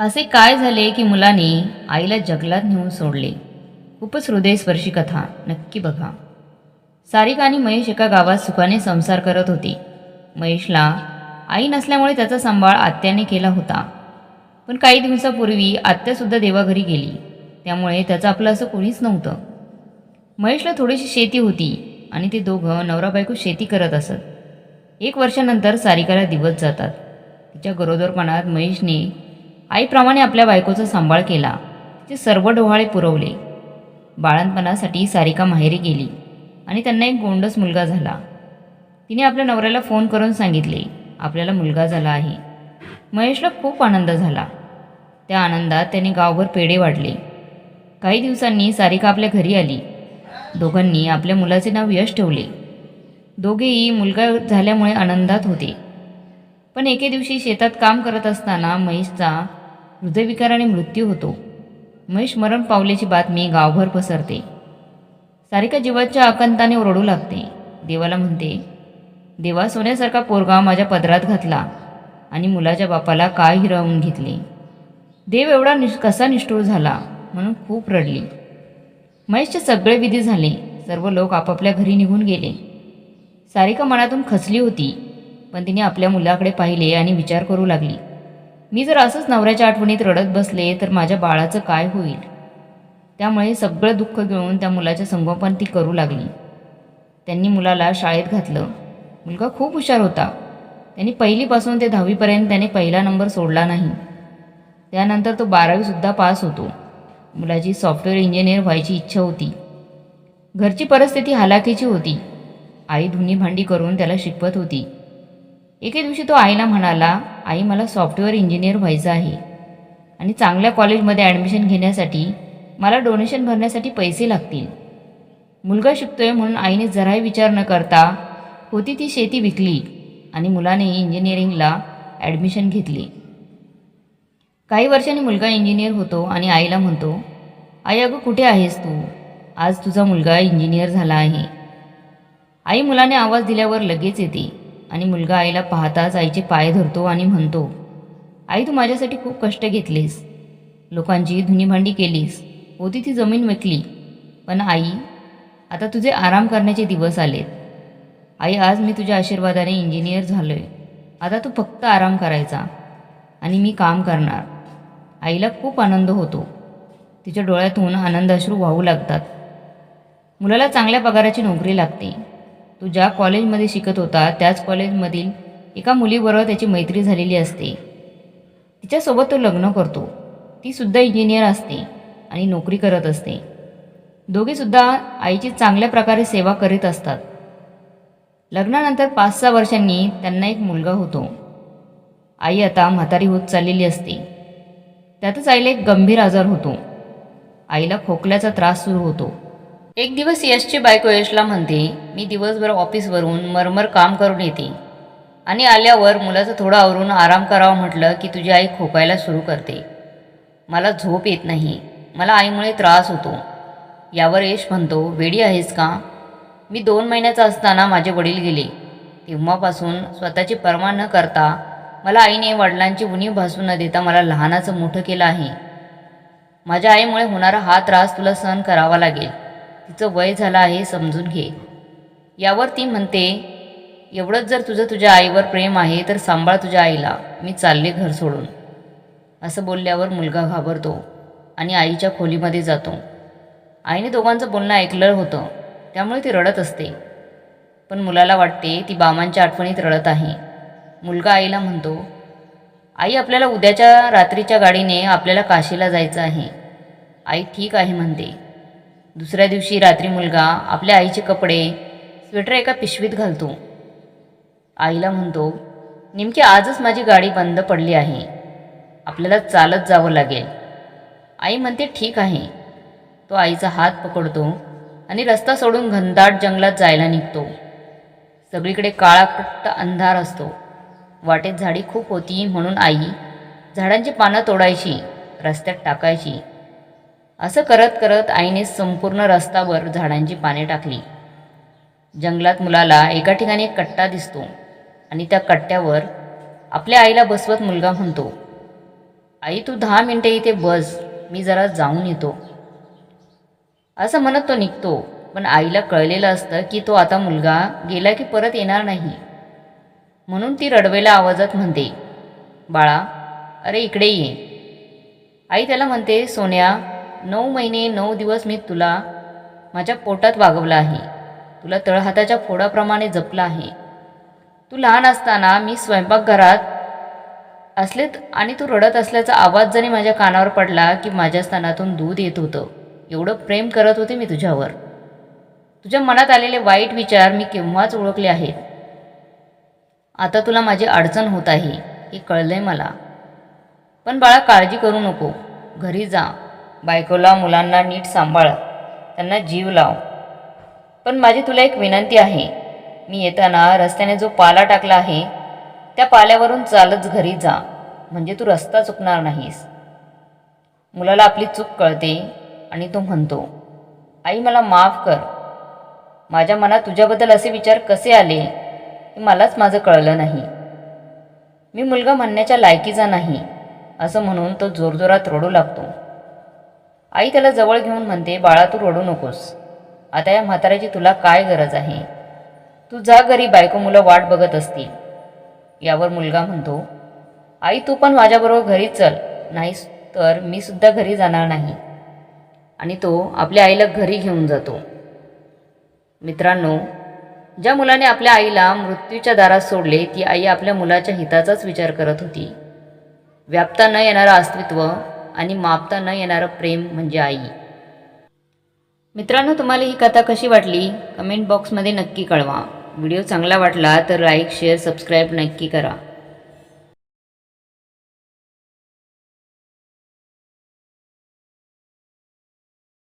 असे काय झाले की मुलाने आईला जगलात नेऊन सोडले? खूपच हृदयस्पर्शी कथा नक्की बघा. सारिका आणि महेश एका गावात सुखाने संसार करत होते. महेशला आई नसल्यामुळे त्याचा सांभाळ आत्याने केला होता. पण काही दिवसापूर्वी आत्यासुद्धा देवाघरी गेली. त्यामुळे त्याचं आपलं असं कोणीच नव्हतं. महेशला थोडीशी शेती होती आणि ते दोघं नवरा बायको शेती करत असत. एक वर्षानंतर सारिकाला दिवस जातात. तिच्या गरोदरपणात महेशने आईप्रमाणे आपल्या बायकोचा सांभाळ केला. तिचे सर्व डोहाळे पुरवले. बाळणपणासाठी सारिका माहेरी गेली आणि त्यांना एक गोंडस मुलगा झाला. तिने आपल्या नवऱ्याला फोन करून सांगितले आपल्याला मुलगा झाला आहे. महेशला खूप आनंद झाला. त्या आनंदात त्याने गावभर पेढे वाढले. काही दिवसांनी सारिका आपल्या घरी आली. दोघांनी आपल्या मुलाचे नाव यश ठेवले. दोघेही मुलगा झाल्यामुळे आनंदात होते. पण एके दिवशी शेतात काम करत असताना महेशचा हृदयविकाराने मृत्यू होतो. महेश मरण पावल्याची बातमी गावभर पसरते. सारिका जीवाच्या आकंताने ओरडू लागते. देवाला म्हणते देवा सोन्यासारखा पोरगा माझ्या पदरात घातला आणि मुलाच्या बापाला काय हिरावून घेतले? देव एवढा निष कसा निष्ठूर झाला म्हणून खूप रडली. महेशचे सगळे विधी झाले. सर्व लोक आपापल्या घरी निघून गेले. सारिका मनातून खचली होती. पण तिने आपल्या मुलाकडे पाहिले आणि विचार करू लागली. मी जर असंच नवऱ्याच्या आठवणीत रडत बसले तर माझ्या बाळाचं काय होईल? त्यामुळे सगळं दुःख घेऊन त्या मुलाचे संगोपन ती करू लागली. त्यांनी मुलाला शाळेत घातलं. मुलगा खूप हुशार होता. त्यांनी पहिलीपासून ते दहावीपर्यंत त्याने पहिला नंबर सोडला नाही. त्यानंतर तो बारावीसुद्धा पास होतो. मुलाची सॉफ्टवेअर इंजिनियर व्हायची इच्छा होती. घरची परिस्थिती हालाकीची होती. आई धुनी भांडी करून त्याला शिकवत होती. एके दिवशी तो आईला म्हणाला आई मला सॉफ्टवेअर इंजिनियर व्हायचं आहे आणि चांगल्या कॉलेजमध्ये ॲडमिशन घेण्यासाठी मला डोनेशन भरण्यासाठी पैसे लागतील. मुलगा शिकतोय म्हणून आईने जराही विचार न करता होती ती शेती विकली आणि मुलाने इंजिनिअरिंगला ॲडमिशन घेतली. काही वर्षांनी मुलगा इंजिनियर होतो आणि आईला म्हणतो आई अगं कुठे आहेस तू? आज तुझा मुलगा इंजिनियर झाला आहे. आई मुलाने आवाज दिल्यावर लगेच येते. आणि मुलगा आईला पाहताच आईचे पाय धरतो आणि म्हणतो आई तू माझ्यासाठी खूप कष्ट घेतलेस. लोकांची धुनीभांडी केलीस. होती ती जमीन विकली. पण आई आता तुझे आराम करण्याचे दिवस आलेत. आई आज मी तुझ्या आशीर्वादाने इंजिनियर झालो आहे आता तू फक्त आराम करायचा आणि मी काम करणार. आईला खूप आनंद होतो. तिच्या डोळ्यातून आनंदाश्रू वाहू लागतात. मुलाला चांगल्या पगाराची नोकरी लागते. तो ज्या कॉलेजमध्ये शिकत होता त्याच कॉलेजमधील एका मुलीबरोबर त्याची मैत्री झालेली असते. तिच्यासोबत तो लग्न करतो. तीसुद्धा इंजिनियर असते आणि नोकरी करत असते. दोघेसुद्धा आईची चांगल्या प्रकारे सेवा करीत असतात. लग्नानंतर पाच सहा वर्षांनी त्यांना एक मुलगा होतो. आई आता म्हातारी होत चाललेली असते. त्यातच आईला एक गंभीर आजार होतो. आईला खोकल्याचा त्रास सुरू होतो. एक दिवस यशची बायको यशला म्हणते मी दिवसभर ऑफिसवरून मरमर काम करून येते. आणि आल्यावर मुलाचं थोडं आवरून आराम करावा म्हटलं की तुझी आई खोकायला सुरू करते. मला झोप येत नाही. मला आईमुळे त्रास होतो. यावर यश म्हणतो वेडी आहेस का? मी दोन महिन्याचा असताना माझे वडील गेले. तेव्हापासून स्वतःची पर्वा न करता मला आईने वडिलांची उणीव भासू न देता मला लहानाचं मोठं केलं आहे. माझ्या आईमुळे होणारा हा त्रास तुला सहन करावा लागेल. तिचं वय झालं आहे समजून घे. यावर ती म्हणते एवढंच जर तुझं तुझ्या आईवर प्रेम आहे तर सांभाळ तुझ्या आईला. मी चालले घर सोडून. असं बोलल्यावर मुलगा घाबरतो आणि आईच्या खोलीमध्ये जातो. आईने दोघांचं बोलणं ऐकलं होतं. त्यामुळे ती रडत असते. पण मुलाला वाटते ती बामांच्या आठवणीत रडत आहे. मुलगा आईला म्हणतो आई आपल्याला उद्याच्या रात्रीच्या गाडीने आपल्याला काशीला जायचं आहे. आई ठीक आहे म्हणते. दुसऱ्या दिवशी रात्री मुलगा आपल्या आईचे कपडे स्वेटर एका पिशवीत घालतो. आईला म्हणतो नेमकी आजच माझी गाडी बंद पडली आहे. आपल्याला चालत जावं लागेल. आई म्हणते ठीक आहे. तो आईचा हात पकडतो आणि रस्ता सोडून घनदाट जंगलात जायला निघतो. सगळीकडे काळाकट्ट अंधार असतो. वाटेत झाडी खूप होती म्हणून आई झाडांची पानं तोडायची रस्त्यात टाकायची. असं करत करत आईने संपूर्ण रस्तावर झाडांची पाने टाकली. जंगलात मुलाला एका ठिकाणी एक कट्टा दिसतो आणि त्या कट्ट्यावर आपल्या आईला बसवत मुलगा म्हणतो आई तू दहा मिनटे इथे बस मी जरा जाऊन येतो. असं म्हणत तो निघतो पण आईला कळलेलं असतं की तो आता मुलगा गेला की परत येणार नाही. म्हणून ती रडवेला आवाजात म्हणते बाळा अरे इकडे ये. आई त्याला म्हणते सोन्या नऊ महिने नऊ दिवस मी तुला माझ्या पोटात वागवलं आहे. तुला तळहाताच्या फोडाप्रमाणे जपलं आहे. तू लहान असताना मी स्वयंपाकघरात असलेत आणि तू रडत असल्याचा आवाज जरी माझ्या कानावर पडला की माझ्या स्तनातून दूध येत होतं. एवढं प्रेम करत होते मी तुझ्यावर. तुझ्या मनात आलेले वाईट विचार मी केव्हाच ओळखले आहेत. आता तुला माझी अडचण होत आहे हे कळलंय मला. पण बाळा काळजी करू नको. घरी जा. बायकोला मुलांना नीट सांभाळ. त्यांना जीव लाव. पण माझी तुला एक विनंती आहे. मी येताना रस्त्याने जो पाला टाकला आहे त्या पाल्यावरून चालत घरी जा. म्हणजे तू रस्ता चुकणार नाहीस. मुलाला आपली चूक कळते आणि तो म्हणतो आई मला माफ कर. माझ्या मनात तुझ्याबद्दल असे विचार कसे आले हे मलाच माझं कळलं नाही. मी मुलगा म्हणण्याच्या लायकीचा नाही असं म्हणून तो जोरजोरात रडू लागतो. आई त्याला जवळ घेऊन म्हणते बाळा तू रडू नकोस. आता या म्हाताऱ्याची तुला काय गरज आहे? तू जा घरी बायको मुलं वाट बघत असतील. यावर मुलगा म्हणतो आई तू पण माझ्याबरोबर घरी चल. नाही तर मी सुद्धा घरी जाणार नाही. आणि तो आपल्या आईला घरी घेऊन जातो. मित्रांनो ज्या मुलाने आपल्या आईला मृत्यूच्या दारात सोडले ती आई आपल्या मुलाच्या हिताचाच विचार करत होती. व्यापता न येणारं अस्तित्व आणि मापता न येणारं प्रेम म्हणजे आई. मित्रांनो तुम्हाला ही कथा कशी वाटली? कमेंट बॉक्समध्ये नक्की कळवा. व्हिडिओ चांगला वाटला तर लाईक शेअर सबस्क्राईब नक्की करा.